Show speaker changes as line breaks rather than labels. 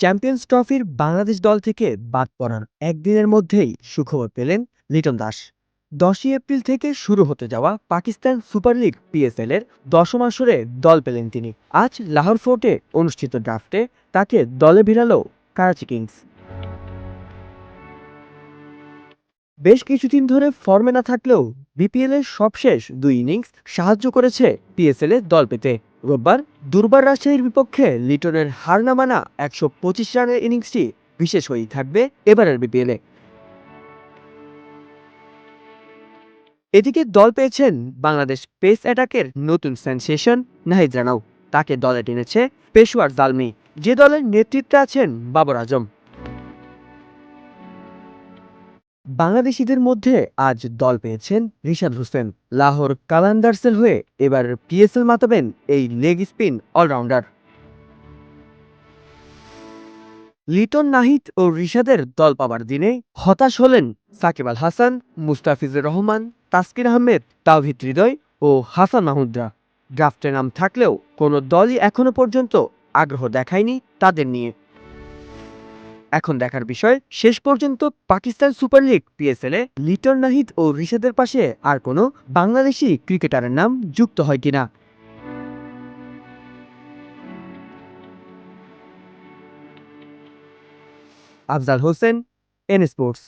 Champions ট্রফির বাংলাদেশ দল থেকে বাদ পড়ার একদিনের মধ্যেই সুখবর পেলেন লিটন দাস। দশই এপ্রিল থেকে শুরু হতে যাওয়া পাকিস্তান সুপার লিগ পিএসএল এর দশম আসরে দল পেলেন তিনি। আজ লাহোর ফোর্টে অনুষ্ঠিত ড্রাফটে তাকে দলে ভিড়ালো কারাচি কিংস। বেশ কিছুদিন ধরে ফর্মে না থাকলেও বিপিএল এর সবশেষ দুই ইনিংস সাহায্য করেছে পিএসএল এ দল পেতে। রোববার দুর্বার রাজশাহীর বিপক্ষে লিটনের হার না মানা একশো পঁচিশ রানের ইনিংসটি বিশেষ হয়েই থাকবে এবারের বিপিএলে এদিকে দল পেয়েছেন বাংলাদেশ পেস অ্যাটাকের নতুন সেন্সেশন নাহিদ রানাও তাকে দলে টেনেছে পেশোয়ার জালমি। যে দলের নেতৃত্বে আছেন বাবর আজম। বাংলাদেশিদের মধ্যে আজ দল পেয়েছেন রিশাদ হোসেন। লাহোর কালান্দার্সের হয়ে এবার পিএসএল মাতাবেন এই leg spin allrounder. Liton Nahid ও রিশাদের দল পাবার দিনে হতাশ হলেন সাকিব আল হাসান, মুস্তাফিজুর রহমান, তাসকিন আহমেদ, তাওহিদ হৃদয় ও হাসান মাহমুদরা। ড্রাফটে নাম থাকলেও কোনো দলই এখনও পর্যন্ত আগ্রহ দেখায়নি তাদের নিয়ে। এখন দেখার বিষয়, শেষ পর্যন্ত পাকিস্তান সুপার লিগ পিএসএল এ লিটন নাহিদ ও রিশাদের পাশে আর কোনো বাংলাদেশি ক্রিকেটারের নাম যুক্ত হয় কিনা। Afzal Hossain N sports